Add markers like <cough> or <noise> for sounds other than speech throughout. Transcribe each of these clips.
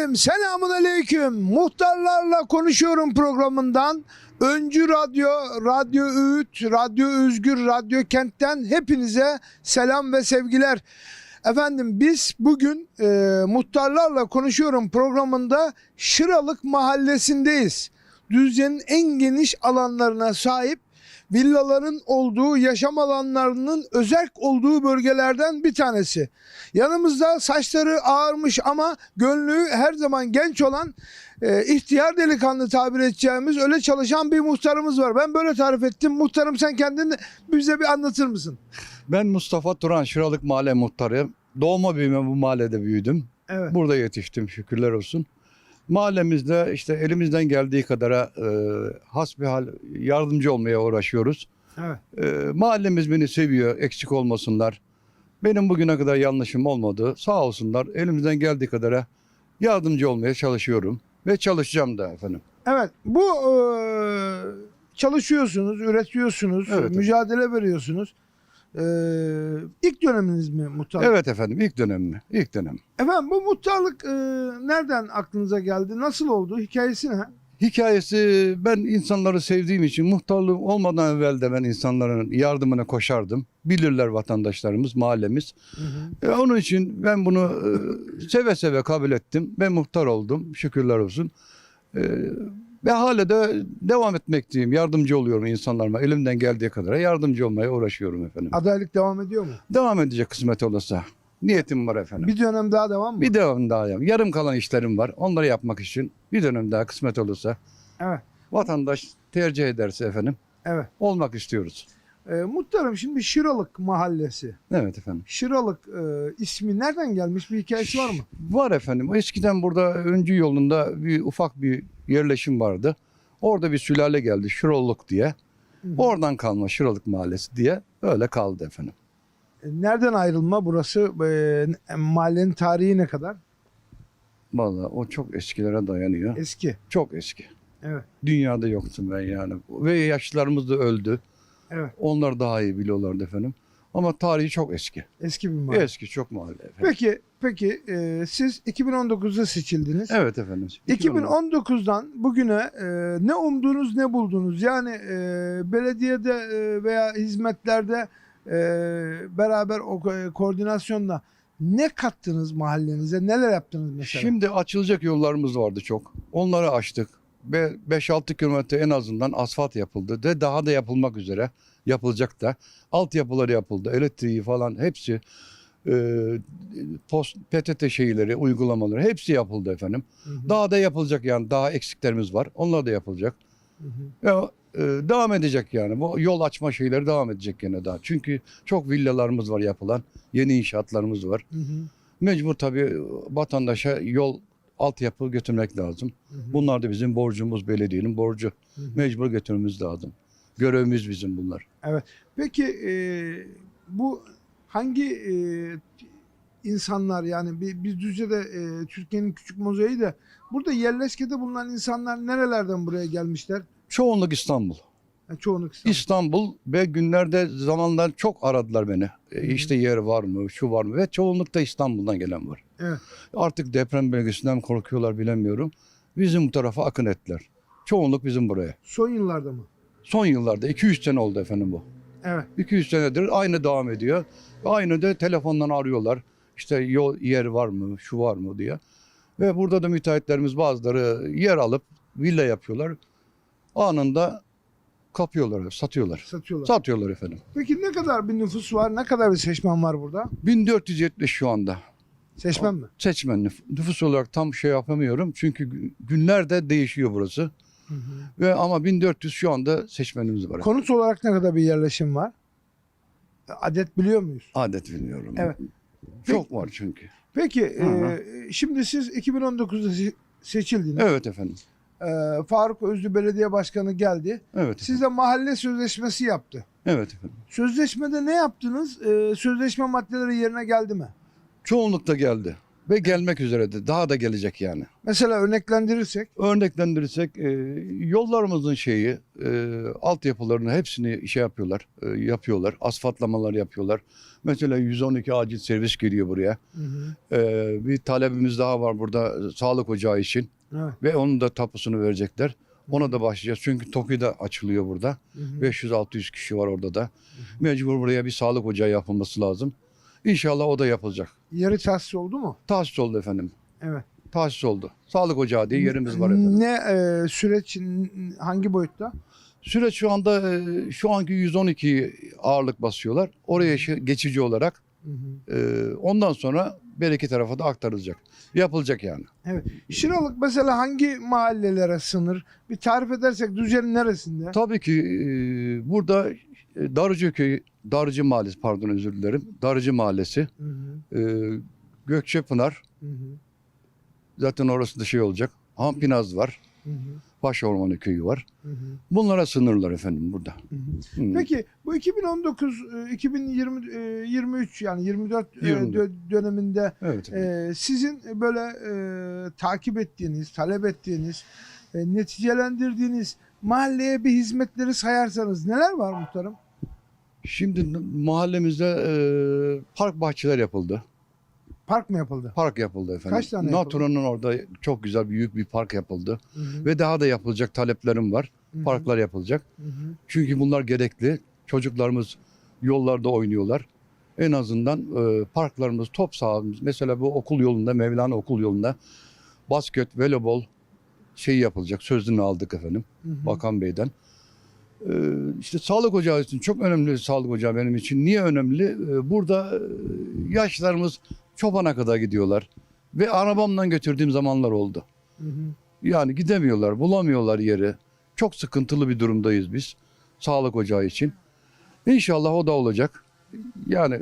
Efendim selamun aleyküm. Muhtarlarla konuşuyorum programından. Öncü Radyo, Radyo Öğüt, Radyo Özgür, Radyo Kent'ten hepinize selam ve sevgiler. Efendim biz bugün e, Muhtarlarla Konuşuyorum programında Şıralık Mahallesi'ndeyiz. Düzce'nin en geniş alanlarına sahip villaların olduğu, yaşam alanlarının özerk olduğu bölgelerden bir tanesi. Yanımızda saçları ağarmış ama gönlü her zaman genç olan e, ihtiyar delikanlı tabir edeceğimiz öyle çalışan bir muhtarımız var. Ben böyle tarif ettim. Muhtarım sen kendini bize bir anlatır mısın? Ben Mustafa Turan, Şıralık Mahalle Muhtarı. Doğma büyüme bu mahallede büyüdüm. Evet. Burada yetiştim şükürler olsun. Mahallemizde işte elimizden geldiği kadara e, hasbihal yardımcı olmaya uğraşıyoruz. Evet. E, mahallemiz beni seviyor, eksik olmasınlar. Benim bugüne kadar yanlışım olmadı. Sağ olsunlar elimizden geldiği kadara yardımcı olmaya çalışıyorum. Ve çalışacağım da efendim. Evet. Bu e, çalışıyorsunuz, üretiyorsunuz, Evet. mücadele veriyorsunuz. E, ilk döneminiz mi muhtarlık? Evet efendim ilk dönem mi? İlk dönem. Efendim bu muhtarlık e, nereden aklınıza geldi? Nasıl oldu? Hikayesi ne? Hikayesi ben insanları sevdiğim için muhtarlığım olmadan evvel de ben insanların yardımına koşardım. Bilirler vatandaşlarımız, mahallemiz. E, onun için ben bunu e, seve seve kabul ettim. Ben muhtar oldum şükürler olsun. E, ve hala da devam etmekteyim. Yardımcı oluyorum insanlarıma. Elimden geldiği kadar yardımcı olmaya uğraşıyorum efendim. Adaylık devam ediyor mu? Devam edecek kısmet olursa. Niyetim var efendim. Bir dönem daha devam mı? Bir devam daha yap. Yarım kalan işlerim var. Onları yapmak için bir dönem daha kısmet olursa Evet. vatandaş tercih ederse efendim Evet. olmak istiyoruz. E, muhtarım şimdi Şıralık mahallesi. Evet efendim. Şıralık e, ismi nereden gelmiş? Bir hikayesi var mı? Var efendim. Eskiden burada öncü yolunda bir ufak bir yerleşim vardı. Orada bir sülale geldi Şırolluk diye. Hı. Oradan kalma Şırolluk Mahallesi diye öyle kaldı efendim. E, Nereden ayrılma burası? E, mahallenin tarihi ne kadar? Vallahi o çok eskilere dayanıyor. Eski. Çok eski. Evet. Dünyada yoktum ben yani. Ve yaşlılarımız da öldü. Evet. Onlar daha iyi biliyorlardı efendim. Ama tarihi çok eski. Eski bir mahalle. Eski çok mahalle efendim. Peki, peki e, siz 2019'da seçildiniz. Evet efendim. 2019'dan bugüne e, ne umdunuz ne buldunuz? Yani e, belediyede e, veya hizmetlerde e, beraber o ko- koordinasyonla ne kattınız mahallenize? Neler yaptınız mesela? Şimdi açılacak yollarımız vardı çok. Onları açtık. Ve 5-6 kilometre en azından asfalt yapıldı. Ve daha da yapılmak üzere. Yapılacak da. Altyapıları yapıldı. Elektriği falan hepsi. E, post, PTT şeyleri, uygulamaları hepsi yapıldı efendim. Hı hı, Daha da yapılacak yani. Daha eksiklerimiz var. Onlar da yapılacak. hı hı. Ve e, devam edecek yani. Bu yol açma şeyleri devam edecek gene daha. Çünkü çok villalarımız var yapılan. Yeni inşaatlarımız var. Hı hı, Mecbur tabii vatandaşa yol altyapı götürmek lazım. hı hı, Bunlar da bizim borcumuz, belediyenin borcu. hı hı. Mecbur götürmemiz lazım. Görevimiz bizim bunlar. Peki e, bu hangi e, insanlar yani bi- biz Düzce'de e, Türkiye'nin küçük mozaiği de burada yerleşkede bulunan insanlar nerelerden buraya gelmişler? Çoğunluk İstanbul. Yani çoğunluk İstanbul. İstanbul ve günlerde zamanlar çok aradılar beni. E, işte yer var mı, şu var mı? Ve çoğunlukta İstanbul'dan gelen var. Evet. Artık deprem bölgesinden korkuyorlar bilemiyorum. Bizim bu tarafa akın ettiler. Çoğunluk bizim buraya. Son yıllarda mı? Son yıllarda 200 sene oldu efendim bu. Evet. 200 senedir aynı devam ediyor. Aynı da telefondan arıyorlar. İşte yol yer var mı, şu var mı diye. Ve burada da müteahhitlerimiz bazıları yer alıp villa yapıyorlar. Anında kapıyorlar, satıyorlar. Satıyorlar. Satıyorlar efendim. Peki ne kadar bir nüfus var? Ne kadar bir seçmen var burada? 1470 şu anda. Seçmen mi? Seçmen nüf- nüfus olarak tam şey yapamıyorum. Çünkü gü- günlerde değişiyor burası. Hı hı. Ve ama 1400 şu anda seçmenimiz var. Konut olarak ne kadar bir yerleşim var? Adet biliyor muyuz? Adet bilmiyorum. Evet. Çok var çünkü. Peki Hı hı. e, şimdi siz 2019'da se- seçildiniz. Evet efendim. E, Faruk Özlü Belediye Başkanı geldi. Evet. Size mahalle sözleşmesi yaptı. Evet efendim. Sözleşmede ne yaptınız? E, sözleşme maddeleri yerine geldi mi? Çoğunlukta geldi. Ve gelmek üzeredir. Daha da gelecek yani. Mesela örneklendirirsek Örneklendirirsek e, yollarımızın şeyi, e, altyapılarını hepsini şey yapıyorlar, e, yapıyorlar. Asfaltlamalar yapıyorlar. Mesela 112 acil servis geliyor buraya. Hı hı. E, bir talebimiz daha var burada e, sağlık ocağı için Evet. ve onun da tapusunu verecekler. Ona da başlayacağız çünkü TOKİ de açılıyor burada. Hı hı. 500-600 kişi var orada da. Mecbur buraya bir sağlık ocağı yapılması lazım. İnşallah o da yapılacak. Yeri tahsis oldu mu? Tahsis oldu efendim. Evet. Tahsis oldu. Sağlık ocağı diye yerimiz var efendim. Ne e, süreç hangi boyutta? Süreç şu anda e, şu anki 112 ağırlık basıyorlar. Oraya geçici olarak Hı hı. e, ondan sonra bir iki tarafa da aktarılacak. Yapılacak yani. Şıralık mesela hangi mahallelere sınır? Bir tarif edersek Düzce'nin neresinde? Tabii ki e, burada e, Darıcıköy, Darıcı Mahallesi pardon özür dilerim. Darıcı Mahallesi, Hı hı. e, Gökçepınar Hı hı. zaten orası da şey olacak. Hampinaz var. Hı hı. Başormanı köyü var. Hı hı. Bunlara sınırlar efendim burada. Hı hı. Hı. Peki bu 2019 e, 2020 e, 23 yani 24 e, 24. dö- döneminde Evet. efendim. e, sizin böyle e, takip ettiğiniz, talep ettiğiniz, e, neticelendirdiğiniz mahalleye bir hizmetleri sayarsanız neler var muhtarım? Şimdi mahallemizde e, park bahçeler yapıldı. Park mı yapıldı? Park yapıldı efendim. Kaç tane yapıldı? Natura'nın orada çok güzel büyük bir park yapıldı. Hı hı. Ve daha da yapılacak taleplerim var. Hı hı. Parklar yapılacak. Hı hı. Çünkü bunlar gerekli. Çocuklarımız yollarda oynuyorlar. En azından e, parklarımız, top sahamız. Mesela bu okul yolunda, Mevlana okul yolunda basket, voleybol şey yapılacak. Sözünü aldık efendim Hı hı. Bakan Bey'den. E, işte sağlık ocağı için çok önemli sağlık ocağı benim için. Niye önemli? E, burada e, yaşlarımız çobana kadar gidiyorlar. Ve arabamla götürdüğüm zamanlar oldu. Hı hı. Yani gidemiyorlar, bulamıyorlar yeri. Çok sıkıntılı bir durumdayız biz sağlık ocağı için. İnşallah o da olacak. Yani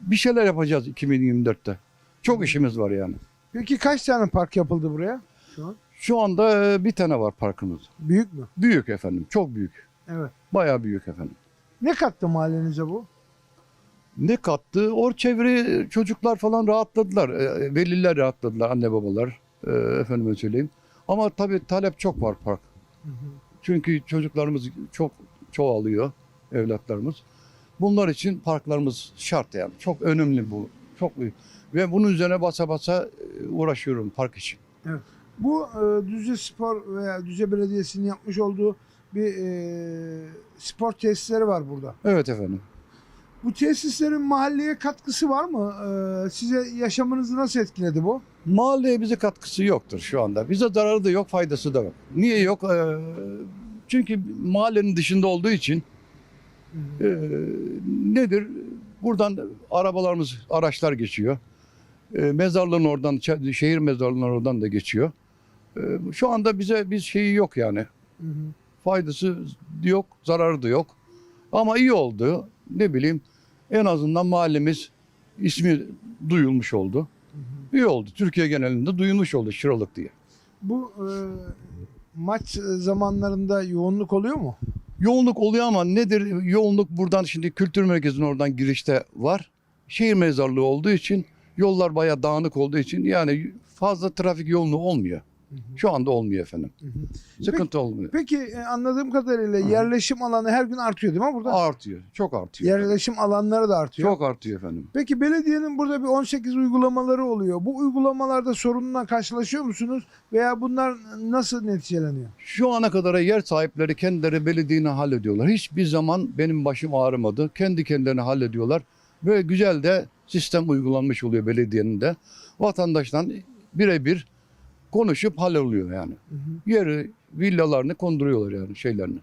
bir şeyler yapacağız 2024'te. Çok işimiz var yani. Peki kaç tane park yapıldı buraya? Şu an. Şu anda e, bir tane var parkımız. Büyük mü? Büyük efendim, çok büyük. Evet. Bayağı büyük efendim. Ne kattı mahallenize bu? Ne kattı? O çevre çocuklar falan rahatladılar. E, Veliler rahatladılar, anne babalar. E, efendime söyleyeyim. Ama tabii talep çok var park. Hı hı. Çünkü çocuklarımız çok çoğalıyor, evlatlarımız. Bunlar için parklarımız şart yani. Çok önemli bu. Çok büyük. Ve bunun üzerine basa basa e, uğraşıyorum park için. Bu e, Düzce Spor veya Düzce Belediyesi'nin yapmış olduğu bir e, spor tesisleri var burada. Evet efendim. Bu tesislerin mahalleye katkısı var mı? E, size yaşamınızı nasıl etkiledi bu? Mahalleye bize katkısı yoktur şu anda. Bize zararı da yok, faydası da yok. Niye yok? Ee, çünkü mahallenin dışında olduğu için e, nedir? Buradan arabalarımız, araçlar geçiyor. E, mezarlığın oradan, şehir mezarlığının oradan da geçiyor. E, şu anda bize bir şeyi yok yani. Hı hı. Faydası yok, zararı da yok. Ama iyi oldu. Ne bileyim en azından mahallemiz ismi duyulmuş oldu. İyi oldu. Türkiye genelinde duyulmuş oldu Şıralık diye. Bu e, maç zamanlarında yoğunluk oluyor mu? Yoğunluk oluyor ama nedir? Yoğunluk buradan şimdi kültür merkezinin oradan girişte var. Şehir mezarlığı olduğu için yollar bayağı dağınık olduğu için yani fazla trafik yoğunluğu olmuyor. Şu anda olmuyor efendim. Hı hı. Sıkıntı olmuyor. Peki e, anladığım kadarıyla yerleşim alanı her gün artıyor değil mi burada? Artıyor. Çok artıyor. Yerleşim alanları da artıyor. Çok artıyor efendim. Peki belediyenin burada bir 18 uygulamaları oluyor. Bu uygulamalarda sorunla karşılaşıyor musunuz? Veya bunlar nasıl neticeleniyor? Şu ana kadar yer sahipleri kendileri belediyenin hallediyorlar. Hiçbir zaman benim başım ağrımadı. Kendi kendilerini hallediyorlar. Ve güzel de sistem uygulanmış oluyor belediyenin de. Vatandaştan birebir konuşup halloluyor yani. Hı hı. Yeri, villalarını konduruyorlar yani şeylerini.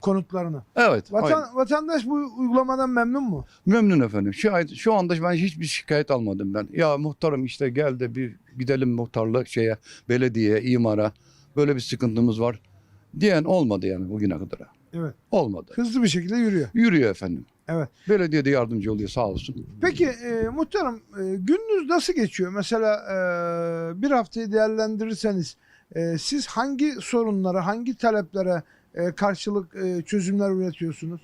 Konutlarını. Evet. Vatan, aynen. vatandaş bu uygulamadan memnun mu? Memnun efendim. Şu, ay- şu anda ben hiçbir şikayet almadım ben. Ya muhtarım işte gel de bir gidelim muhtarlık şeye, belediyeye, imara. Böyle bir sıkıntımız var. Diyen olmadı yani bugüne kadar. Evet. Olmadı. Hızlı bir şekilde yürüyor. Yürüyor efendim. Evet. Belediye de yardımcı oluyor sağ olsun. Peki e, muhtarım e, gününüz nasıl geçiyor? Mesela e, bir haftayı değerlendirirseniz e, siz hangi sorunlara, hangi taleplere e, karşılık e, çözümler üretiyorsunuz?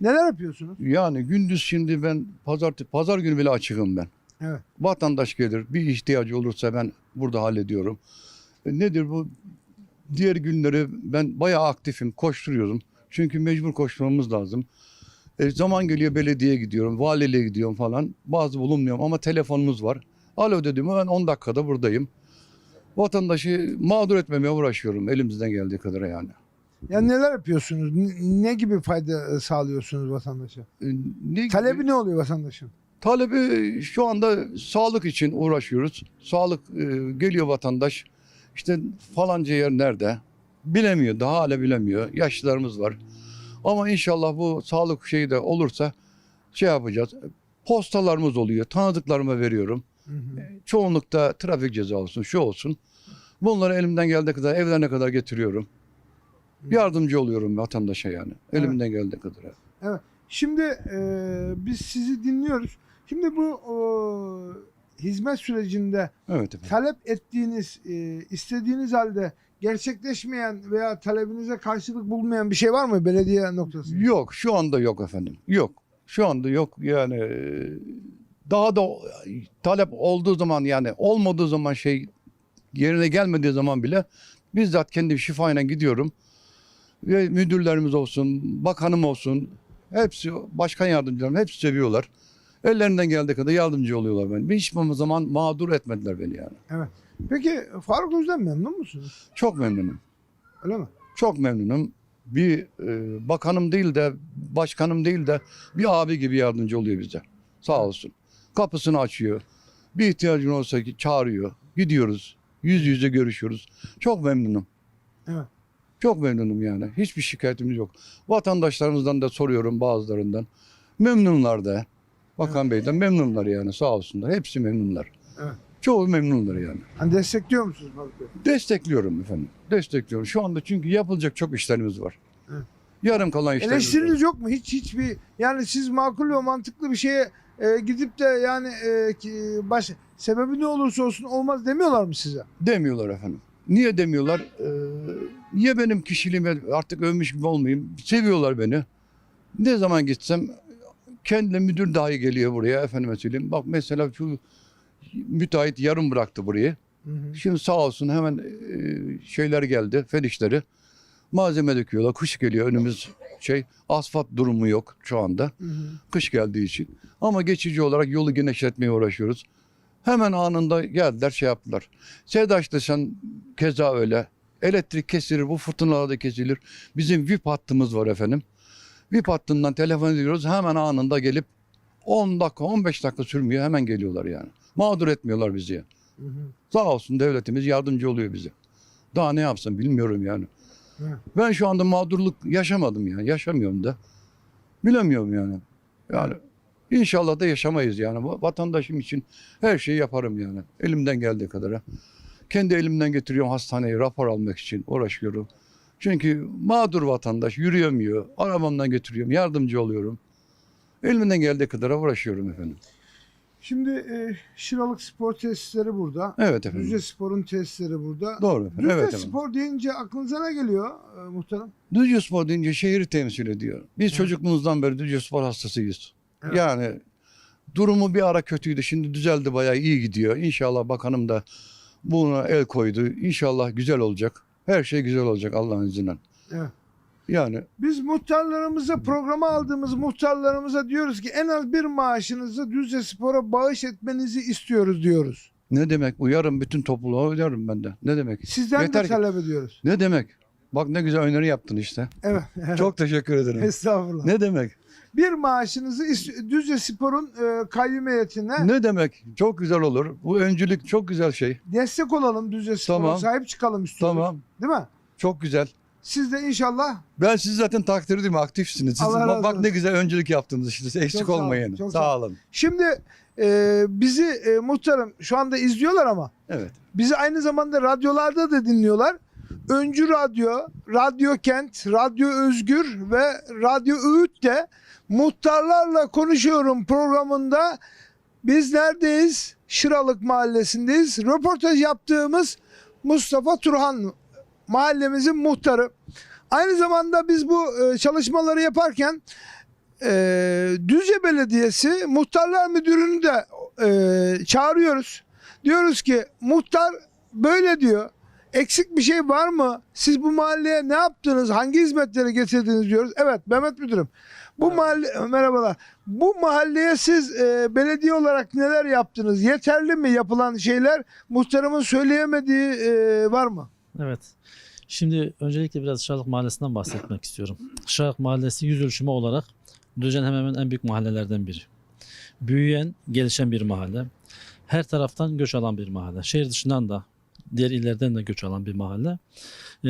Neler yapıyorsunuz? Yani gündüz şimdi ben pazar pazar günü bile açığım ben. Evet. Vatandaş gelir bir ihtiyacı olursa ben burada hallediyorum. E, nedir bu? Diğer günleri ben bayağı aktifim, koşturuyorum. Çünkü mecbur koşturmamız lazım. E, zaman geliyor belediyeye gidiyorum, valiliğe gidiyorum falan. Bazı bulunmuyorum ama telefonumuz var. Alo dedim ben 10 dakikada buradayım. Vatandaşı mağdur etmemeye uğraşıyorum elimizden geldiği kadar yani. Yani neler yapıyorsunuz? N- Ne gibi fayda e, sağlıyorsunuz vatandaşa? E, ne? Talebi ne oluyor vatandaşın? Talebi şu anda sağlık için uğraşıyoruz. Sağlık e, geliyor vatandaş. İşte falanca yer nerede? Bilemiyor. Daha hala bilemiyor. Yaşlılarımız var. Ama inşallah bu sağlık şeyi de olursa şey yapacağız. Postalarımız oluyor. Tanıdıklarıma veriyorum. Hı hı. Çoğunlukta trafik ceza olsun, şu olsun. Bunları elimden geldiği kadar evlerine kadar getiriyorum. Yardımcı oluyorum vatandaşa yani. Elimden geldiği kadar. Şimdi e, biz sizi dinliyoruz. Şimdi bu e, hizmet sürecinde Evet efendim. talep ettiğiniz, e, istediğiniz halde gerçekleşmeyen veya talebinize karşılık bulmayan bir şey var mı belediye noktasında? Yok şu anda yok efendim. Yok. Şu anda yok yani e, daha da talep olduğu zaman yani olmadığı zaman şey yerine gelmediği zaman bile bizzat kendi şifayla gidiyorum. Ve müdürlerimiz olsun, bakanım olsun hepsi başkan yardımcılarım hepsi seviyorlar. Ellerinden geldiği kadar yardımcı oluyorlar beni. Hiçbir zaman mağdur etmediler beni yani. Peki Faruk Özden memnun musunuz? Çok memnunum. Öyle mi? Çok memnunum. Bir e, bakanım değil de başkanım değil de bir abi gibi yardımcı oluyor bize. Sağ olsun. Kapısını açıyor. Bir ihtiyacın olsa ki çağırıyor. Gidiyoruz. Yüz yüze görüşüyoruz. Çok memnunum. Evet. Çok memnunum yani. Hiçbir şikayetimiz yok. Vatandaşlarımızdan da soruyorum bazılarından. Memnunlar da. Bakan Bey'den memnunlar yani sağ olsunlar. Hepsi memnunlar. Evet. Çoğu memnunlar yani. Hani destekliyor musunuz Faruk Bey? Destekliyorum efendim. Destekliyorum. Şu anda çünkü yapılacak çok işlerimiz var. Evet. Yarım kalan işlerimiz var. Eleştiriniz yok mu? Hiç hiçbir yani siz makul ve mantıklı bir şeye e, gidip de yani e, ki, baş sebebi ne olursa olsun olmaz demiyorlar mı size? Demiyorlar efendim. Niye demiyorlar? Ee, niye benim kişiliğime artık övmüş gibi olmayayım? Seviyorlar beni. Ne zaman gitsem kendi müdür dahi geliyor buraya efendime söyleyeyim. Bak mesela şu müteahhit yarım bıraktı burayı. Hı hı. Şimdi sağ olsun hemen e, şeyler geldi, fen işleri. Malzeme döküyorlar. Kış geliyor önümüz şey asfalt durumu yok şu anda. Hı hı. kış geldiği için. Ama geçici olarak yolu genişletmeye uğraşıyoruz. Hemen anında geldiler şey yaptılar. Sevdaş desen keza öyle. Elektrik kesilir, bu fırtınalarda kesilir. Bizim VIP hattımız var efendim. VIP hattından telefon ediyoruz. Hemen anında gelip 10 dakika, 15 dakika sürmüyor. Hemen geliyorlar yani. Mağdur etmiyorlar bizi. Hı hı. Sağ olsun devletimiz yardımcı oluyor bize. Daha ne yapsın bilmiyorum yani. Evet. Ben şu anda mağdurluk yaşamadım yani. Yaşamıyorum da. Bilemiyorum yani. Yani inşallah da yaşamayız yani. Va- Vatandaşım için her şeyi yaparım yani. Elimden geldiği kadar. Kendi elimden getiriyorum hastaneye rapor almak için uğraşıyorum. Çünkü mağdur vatandaş yürüyemiyor. Arabamdan götürüyorum. Yardımcı oluyorum. Elimden geldiği kadar uğraşıyorum efendim. Şimdi e, Şıralık Spor Tesisleri burada. Evet efendim. Düzce Spor'un tesisleri burada. Doğru efendim. Düzce Evet efendim. Spor deyince aklınıza ne geliyor e, muhtarım? Düzce Spor deyince şehri temsil ediyor. Biz çocukluğumuzdan beri Düzce Spor hastasıyız. Evet. Yani durumu bir ara kötüydü. Şimdi düzeldi bayağı iyi gidiyor. İnşallah bakanım da buna el koydu. İnşallah güzel olacak. Her şey güzel olacak Allah'ın izniyle. Evet. Yani Biz muhtarlarımıza programa aldığımız muhtarlarımıza diyoruz ki en az bir maaşınızı Düzce Spor'a bağış etmenizi istiyoruz diyoruz. ne demek uyarım bütün topluluğa uyarım ben de. Ne demek? Sizden Yeter de ki- talep ediyoruz. Ne demek? Bak ne güzel öneri yaptın işte. Evet. Çok teşekkür ederim. <laughs> Estağfurullah. Ne demek? Bir maaşınızı Düzce Spor'un e, kayyum heyetine Ne demek? Çok güzel olur. Bu öncülük çok güzel şey. destek olalım Düzce Spor'a. Tamam. Sahip çıkalım istiyoruz. Tamam. Değil mi? Çok güzel. Siz de inşallah Ben sizi zaten takdir ediyorum. Aktifsiniz. Siz, Allah razı bak, bak olsun. ne güzel öncülük yaptınız işte. Eksik Çok sağ olun, olmayın. çok Sağ, sağ olun. Şimdi e, bizi e, muhtarım şu anda izliyorlar ama Evet. bizi aynı zamanda radyolarda da dinliyorlar. Öncü Radyo, Radyo Kent, Radyo Özgür ve Radyo Öğüt de Muhtarlarla Konuşuyorum programında biz neredeyiz? Şıralık Mahallesi'ndeyiz. Röportaj yaptığımız Mustafa Turhan mahallemizin muhtarı. Aynı zamanda biz bu e, çalışmaları yaparken e, Düzce Belediyesi Muhtarlar Müdürü'nü de e, çağırıyoruz. Diyoruz ki muhtar böyle diyor. Eksik bir şey var mı? Siz bu mahalleye ne yaptınız? Hangi hizmetleri getirdiniz diyoruz. Evet Mehmet Müdürüm. Bu mahalle merhabalar. Bu mahalleye siz e, belediye olarak neler yaptınız? Yeterli mi yapılan şeyler? Muhtarımın söyleyemediği e, var mı? Evet. Şimdi öncelikle biraz Şarlık Mahallesi'nden bahsetmek istiyorum. Şarlık Mahallesi yüz ölçümü olarak Düzce'nin hemen hemen en büyük mahallelerden biri. Büyüyen, gelişen bir mahalle. Her taraftan göç alan bir mahalle. Şehir dışından da, diğer illerden de göç alan bir mahalle. Ee,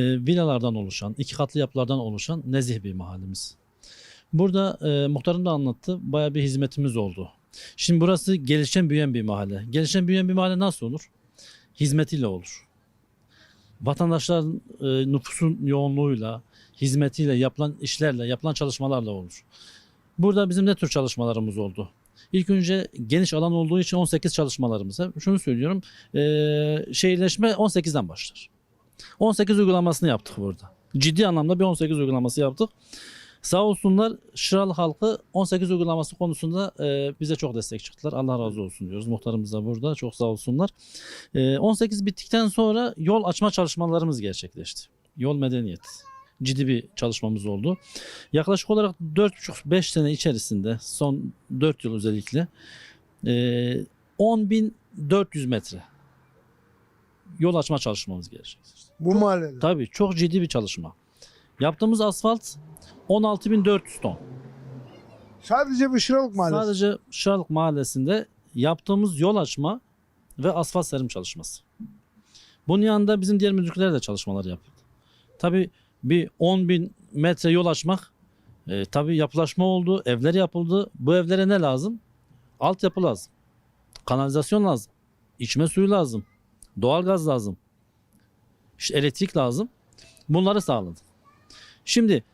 villalardan oluşan, iki katlı yapılardan oluşan nezih bir mahallemiz. Burada e, muhtarım da anlattı. Bayağı bir hizmetimiz oldu. Şimdi burası gelişen büyüyen bir mahalle. Gelişen büyüyen bir mahalle nasıl olur? Hizmetiyle olur vatandaşların e, nüfusun yoğunluğuyla, hizmetiyle, yapılan işlerle, yapılan çalışmalarla olur. Burada bizim ne tür çalışmalarımız oldu? İlk önce geniş alan olduğu için 18 çalışmalarımız. Şunu söylüyorum, e, şehirleşme 18'den başlar. 18 uygulamasını yaptık burada. Ciddi anlamda bir 18 uygulaması yaptık. Sağ olsunlar Şıralı halkı 18 uygulaması konusunda e, bize çok destek çıktılar. Allah razı olsun diyoruz. Muhtarımız da burada. Çok sağ olsunlar. E, 18 bittikten sonra yol açma çalışmalarımız gerçekleşti. Yol medeniyet. Ciddi bir çalışmamız oldu. Yaklaşık olarak 4,5-5 sene içerisinde son 4 yıl özellikle e, 10.400 metre yol açma çalışmamız gerçekleşti. Bu mahallede. Tabii çok ciddi bir çalışma. Yaptığımız asfalt 16.400 ton. Sadece bu Şıralık Mahallesi. Sadece Şarlık Mahallesi'nde yaptığımız yol açma ve asfalt serim çalışması. Bunun yanında bizim diğer müdürlükler de çalışmalar yapıldı. Tabii bir 10 bin metre yol açmak e, tabii yapılaşma oldu, evler yapıldı. Bu evlere ne lazım? Altyapı lazım. Kanalizasyon lazım. içme suyu lazım. Doğalgaz lazım. İşte elektrik lazım. Bunları sağladı. Şimdi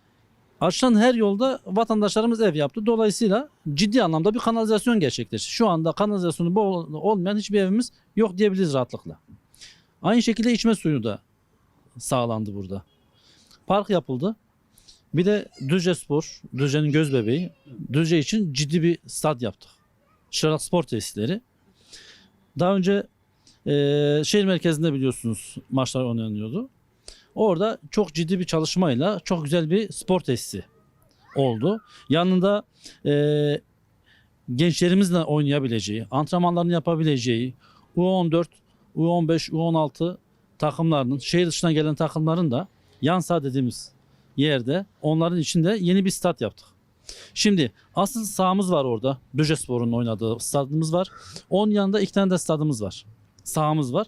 Açılan her yolda vatandaşlarımız ev yaptı. Dolayısıyla ciddi anlamda bir kanalizasyon gerçekleşti. Şu anda kanalizasyonu bol olmayan hiçbir evimiz yok diyebiliriz rahatlıkla. Aynı şekilde içme suyu da sağlandı burada. Park yapıldı. Bir de Düzce Spor, Düzce'nin göz bebeği. Düzce için ciddi bir stad yaptık. Şırak Spor Tesisleri. Daha önce eee, şehir merkezinde biliyorsunuz maçlar oynanıyordu. Orada çok ciddi bir çalışmayla çok güzel bir spor tesisi oldu. Yanında e, gençlerimizle oynayabileceği, antrenmanlarını yapabileceği U14, U15, U16 takımlarının, şehir dışından gelen takımların da yan saha dediğimiz yerde onların içinde yeni bir stat yaptık. Şimdi asıl sahamız var orada. Düzce Spor'un oynadığı stadımız var. Onun yanında iki tane de stadımız var. Sahamız var.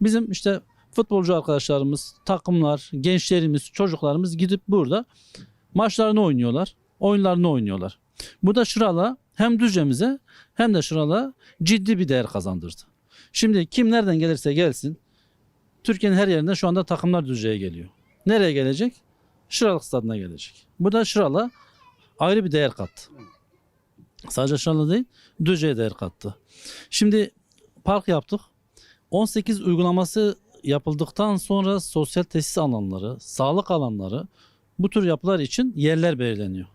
Bizim işte futbolcu arkadaşlarımız, takımlar, gençlerimiz, çocuklarımız gidip burada maçlarını oynuyorlar, oyunlarını oynuyorlar. Bu da Şıral'a hem Düzce'mize hem de Şıral'a ciddi bir değer kazandırdı. Şimdi kim nereden gelirse gelsin Türkiye'nin her yerinden şu anda takımlar Düzce'ye geliyor. Nereye gelecek? Şıralık stadına gelecek. Bu da Şıral'a ayrı bir değer kattı. Sadece Şıral'a değil Düzce'ye değer kattı. Şimdi park yaptık. 18 uygulaması yapıldıktan sonra sosyal tesis alanları, sağlık alanları bu tür yapılar için yerler belirleniyor.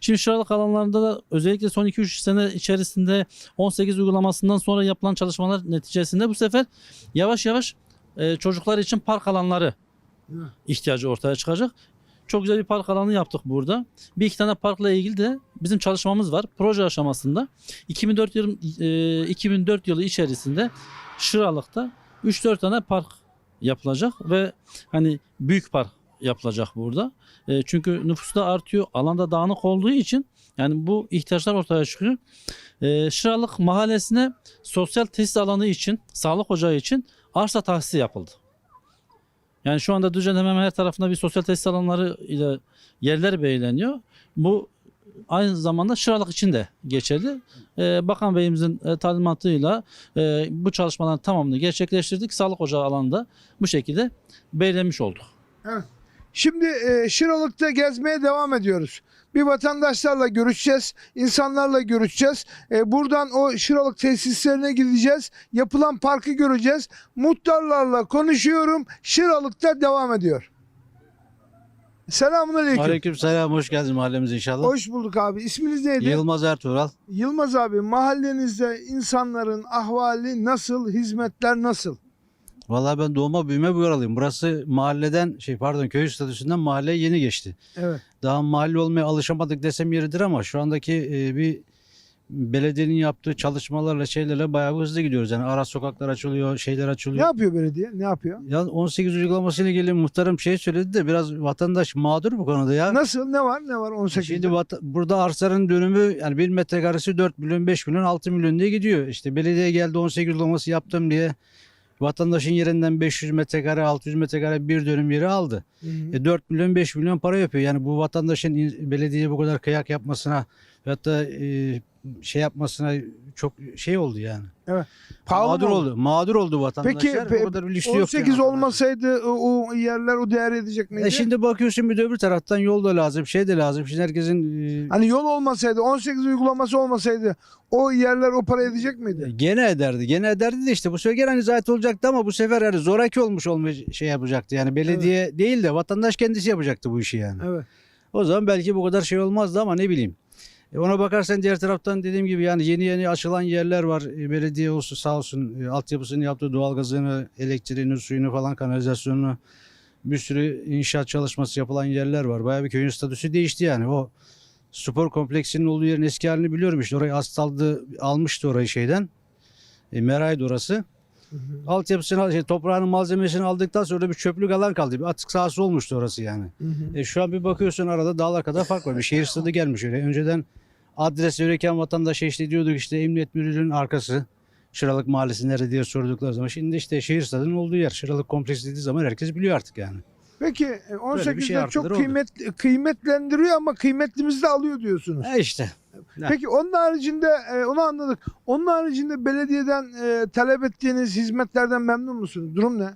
Şimdi şıralık alanlarında da özellikle son 2-3 sene içerisinde 18 uygulamasından sonra yapılan çalışmalar neticesinde bu sefer yavaş yavaş e, çocuklar için park alanları ihtiyacı ortaya çıkacak. Çok güzel bir park alanı yaptık burada. Bir iki tane parkla ilgili de bizim çalışmamız var. Proje aşamasında 2004 yıl, e, 2004 yılı içerisinde Şıralık'ta 3-4 tane park yapılacak ve hani büyük park yapılacak burada. E, çünkü nüfus da artıyor. Alanda dağınık olduğu için yani bu ihtiyaçlar ortaya çıkıyor. E, Şıralık mahallesine sosyal tesis alanı için, sağlık ocağı için arsa tahsisi yapıldı. Yani şu anda Düzce'nin her tarafında bir sosyal tesis alanları ile yerler belirleniyor. Bu aynı zamanda Şıralık için de geçerli. Ee, Bakan Beyimizin e, talimatıyla e, bu çalışmaların tamamını gerçekleştirdik. Sağlık ocağı alanında bu şekilde belirlemiş olduk. Şimdi e, Şıralık'ta gezmeye devam ediyoruz. Bir vatandaşlarla görüşeceğiz, insanlarla görüşeceğiz. E, buradan o Şıralık tesislerine gideceğiz. Yapılan parkı göreceğiz. Muhtarlarla konuşuyorum. Şıralık'ta devam ediyor. Selamun aleyküm. Aleyküm selam, hoş geldiniz mahallemize inşallah. Hoş bulduk abi. İsminiz neydi? Yılmaz Ertuğral. Yılmaz abi mahallenizde insanların ahvali nasıl, hizmetler nasıl? Vallahi ben doğma büyüme buralıyım. Burası mahalleden, şey pardon köy statüsünden mahalleye yeni geçti. Evet. Daha mahalle olmaya alışamadık desem yeridir ama şu andaki e, bir belediyenin yaptığı çalışmalarla şeylerle bayağı bir hızlı gidiyoruz. Yani ara sokaklar açılıyor, şeyler Ne açılıyor. yapıyor belediye? Ne yapıyor? Ya 18 uygulamasıyla ilgili muhtarım şey söyledi de biraz vatandaş mağdur bu konuda ya. Nasıl? Ne var? Ne var 18'de? Şimdi vata- burada arsaların dönümü yani bir metrekaresi 4 milyon, 5 milyon, 6 milyon diye gidiyor. İşte belediye geldi 18 uygulaması yaptım diye vatandaşın yerinden 500 metrekare, 600 metrekare bir dönüm yeri aldı. Hı hı. E 4 milyon, 5 milyon para yapıyor. Yani bu vatandaşın belediyeye bu kadar kıyak yapmasına ve hatta e, şey yapmasına çok şey oldu yani. Pahalı mağdur mı oldu. Mağdur oldu vatandaşlar. Peki, pe- bir lüksü yok 18 yani. olmasaydı o, o yerler o değer edecek miydi? E şimdi bakıyorsun bir de öbür taraftan yol da lazım, şey de lazım. Şimdi herkesin e, Hani yol olmasaydı, 18 uygulaması olmasaydı o yerler o para edecek miydi? Gene ederdi. Gene ederdi de işte bu sefer hani zaten olacaktı ama bu sefer yani zoraki olmuş olma şey yapacaktı. Yani belediye değil de vatandaş kendisi yapacaktı bu işi yani. Evet. O zaman belki bu kadar şey olmazdı ama ne bileyim. E ona bakarsan diğer taraftan dediğim gibi yani yeni yeni açılan yerler var. E, belediye olsun sağ olsun e, altyapısını yaptı. Doğalgazını, elektriğini, suyunu falan kanalizasyonunu bir sürü inşaat çalışması yapılan yerler var. Bayağı bir köyün statüsü değişti yani. O spor kompleksinin olduğu yerin eski halini biliyorum işte. Orayı asfaltı almıştı orayı şeyden. E, Meray'dı orası. Hı hı. Altyapısını, şey, toprağının malzemesini aldıktan sonra bir çöplük alan kaldı. Bir atık sahası olmuştu orası yani. Hı hı. E şu an bir bakıyorsun arada dağlar kadar fark var. Bir şehir stadı gelmiş öyle. Önceden adres verirken vatandaşa işte diyorduk işte emniyet müdürlüğünün arkası. Şıralık mahallesi nerede diye sordukları zaman. Şimdi işte şehir stadının olduğu yer. Şıralık kompleksi dediği zaman herkes biliyor artık yani. Peki e, 18'de şey çok artıları oldu. kıymet kıymetlendiriyor ama kıymetlimizi de alıyor diyorsunuz. E işte. Peki onun haricinde e, onu anladık. Onun haricinde belediyeden e, talep ettiğiniz hizmetlerden memnun musunuz? Durum ne?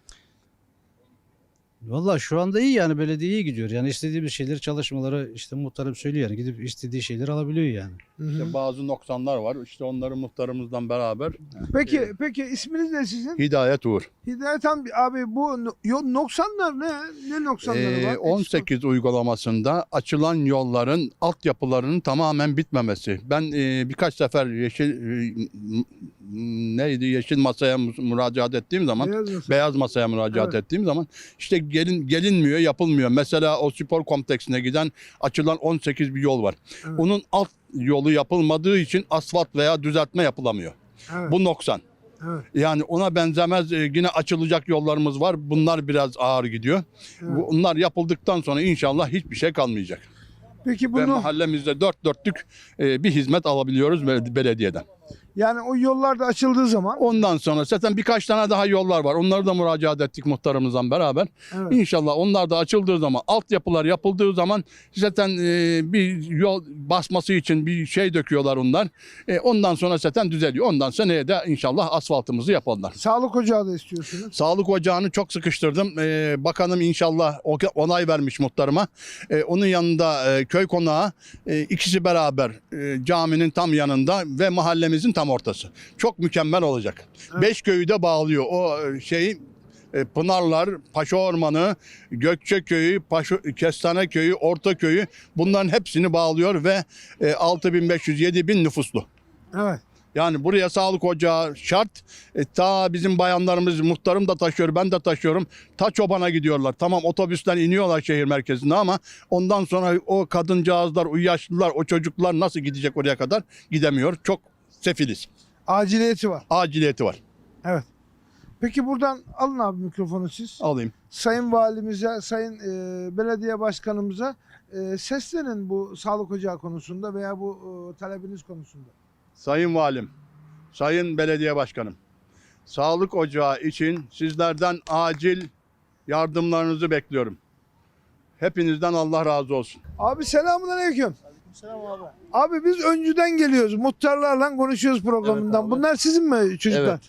Valla şu anda iyi yani belediye iyi gidiyor. Yani istediğimiz şeyleri çalışmaları işte muhtarım söylüyor yani. Gidip istediği şeyleri alabiliyor yani. Hı hı. İşte bazı noksanlar var. İşte onları muhtarımızdan beraber Peki peki isminiz ne sizin? Hidayet Uğur. Hidayet abi, abi bu no- yo, noksanlar ne? Ne noksanları Ee, var? 18 uygulamasında açılan yolların altyapılarının tamamen bitmemesi. Ben e, birkaç sefer yeşil e, m- m- neydi yeşil masaya mu- müracaat ettiğim zaman Beyaz masa. beyaz masaya müracaat Evet. ettiğim zaman işte gelin gelinmiyor, yapılmıyor. Mesela o spor kompleksine giden açılan 18 bir yol var. Evet. Onun alt yolu yapılmadığı için asfalt veya düzeltme yapılamıyor. Evet, Bu noksan. evet, Yani ona benzemez e, yine açılacak yollarımız var. Bunlar biraz ağır gidiyor. evet. Bunlar yapıldıktan sonra inşallah hiçbir şey kalmayacak. Peki Ve bunu mahallemizde dört dörtlük e, bir hizmet alabiliyoruz bel- belediyeden. Yani o yollar da açıldığı zaman Ondan sonra zaten birkaç tane daha yollar var. Onları da müracaat ettik muhtarımızla beraber. evet. İnşallah onlar da açıldığı zaman, altyapılar yapıldığı zaman zaten e, bir yol basması için bir şey döküyorlar onlar. E, ondan sonra zaten düzeliyor. Ondan seneye de inşallah asfaltımızı yaparlar. sağlık ocağı da istiyorsunuz. Sağlık ocağını çok sıkıştırdım. Ee, bakanım inşallah onay vermiş muhtarıma. Ee, onun yanında e, köy konağı e, ikisi beraber e, caminin tam yanında ve mahallemizin tam ortası. Çok mükemmel olacak. Evet. Beş köyü de bağlıyor. O e, şeyi e, Pınarlar, Paşa Ormanı, Gökçe Köyü, Paşa, Kestane Köyü, Orta Köyü bunların hepsini bağlıyor ve e, 6500-7000 nüfuslu. Evet. Yani buraya sağlık ocağı şart. E, ta bizim bayanlarımız, muhtarım da taşıyor, ben de taşıyorum. Ta çobana gidiyorlar. Tamam otobüsten iniyorlar şehir merkezine ama ondan sonra o kadıncağızlar, o yaşlılar, o çocuklar nasıl gidecek oraya kadar gidemiyor. Çok sefiliz. Aciliyeti var. Aciliyeti var. Evet. Peki buradan alın abi mikrofonu siz. Alayım. Sayın Valimize, Sayın e, Belediye Başkanımıza e, seslenin bu sağlık ocağı konusunda veya bu e, talebiniz konusunda. Sayın Valim, Sayın Belediye Başkanım. Sağlık ocağı için sizlerden acil yardımlarınızı bekliyorum. Hepinizden Allah razı olsun. Abi selamun aleyküm. Abi. biz öncüden geliyoruz. Muhtarlarla konuşuyoruz programından. abi. Bunlar sizin mi çocuklar?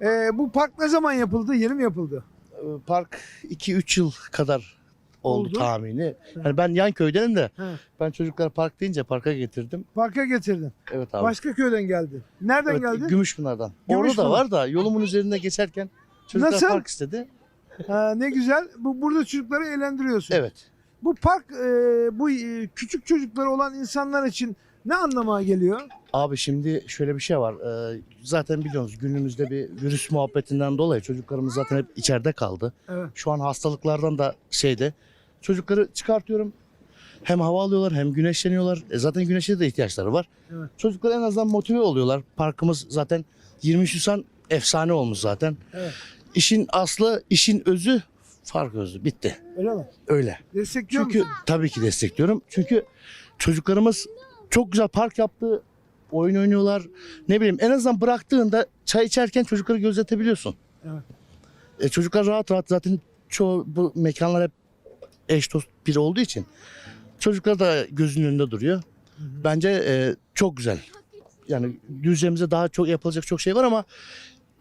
Evet. E, bu park ne zaman yapıldı? Yeni mi yapıldı? Ee, Park 2-3 yıl kadar oldu, Oldu. tahmini. Yani ben yan köydenim de He. ben çocukları park deyince parka getirdim. Parka getirdin. Evet abi. Başka köyden geldi. Nereden evet, geldi? Gümüşpınar'dan. Orada Gümüşpınar. da var da yolumun üzerinde geçerken çocuklar Nasıl? park istedi. Ha, ne güzel. Bu burada çocukları eğlendiriyorsun. Evet. Bu park e, bu e, küçük çocukları olan insanlar için ne anlama geliyor? Abi şimdi şöyle bir şey var. Ee, zaten biliyorsunuz günümüzde bir virüs muhabbetinden dolayı çocuklarımız zaten hep içeride kaldı. Evet. Şu an hastalıklardan da şeyde. Çocukları çıkartıyorum. Hem hava alıyorlar hem güneşleniyorlar. E zaten güneşe de ihtiyaçları var. Evet. Çocuklar en azından motive oluyorlar. Parkımız zaten 23 Nisan efsane olmuş zaten. Evet. İşin aslı, işin özü fark özü. Bitti. Öyle mi? Öyle. Destekliyor Çünkü musun? tabii ki destekliyorum. Çünkü çocuklarımız çok güzel park yaptı. Oyun oynuyorlar. Ne bileyim en azından bıraktığında çay içerken çocukları gözetebiliyorsun. Evet. E, çocuklar rahat rahat zaten çoğu bu mekanlar hep eş dost bir olduğu için çocuklar da gözünün önünde duruyor. Bence e, çok güzel. Yani Düzce'mize daha çok yapılacak çok şey var ama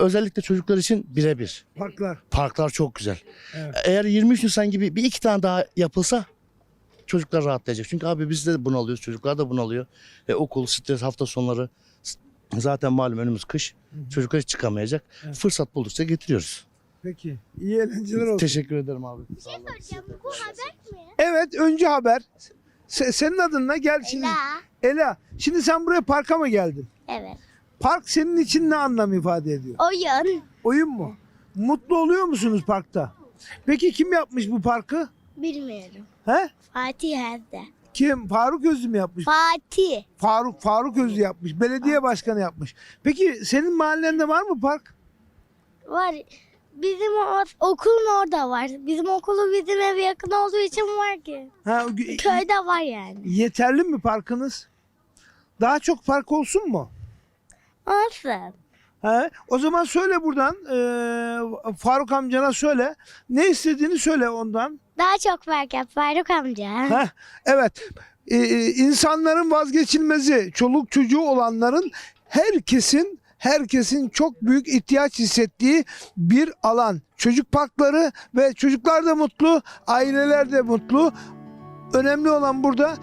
özellikle çocuklar için birebir. Parklar. Parklar çok güzel. Evet. Eğer 23 Nisan gibi bir iki tane daha yapılsa çocuklar rahatlayacak. Çünkü abi biz de bunu alıyoruz. Çocuklar da bunu alıyor. E, okul, stres, hafta sonları. Zaten malum önümüz kış. Çocuklar hiç çıkamayacak. Evet. Fırsat buldukça getiriyoruz. Peki. İyi eğlenceler olsun. Teşekkür ederim abi. Sağ olun. Hocam bu haber mi? Evet önce haber. Se- senin adın ne? Gel şimdi. Ela. Ela. Şimdi sen buraya parka mı geldin? Evet. Park senin için ne anlam ifade ediyor? Oyun. Oyun mu? Mutlu oluyor musunuz parkta? Peki kim yapmış bu parkı? Bilmiyorum. He? Fatih evde. Kim? Faruk Özlü mü yapmış? Fatih. Faruk Faruk Özlü yapmış. Belediye başkanı yapmış. Peki senin mahallende var mı park? Var. Bizim o- okulun orada var. Bizim okulu bizim eve yakın olduğu için var ki. Ha, gü- Köyde var yani. yeterli mi parkınız? Daha çok park olsun mu? Olsun. He? O zaman söyle buradan eee, Faruk amcana söyle. Ne istediğini söyle ondan. Daha çok fark yap Faruk amca. Heh, evet. Ee, insanların vazgeçilmezi, çoluk çocuğu olanların herkesin herkesin çok büyük ihtiyaç hissettiği bir alan. Çocuk parkları ve çocuklar da mutlu, aileler de mutlu. Önemli olan burada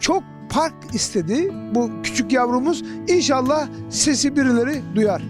çok park istedi bu küçük yavrumuz. İnşallah sesi birileri duyar.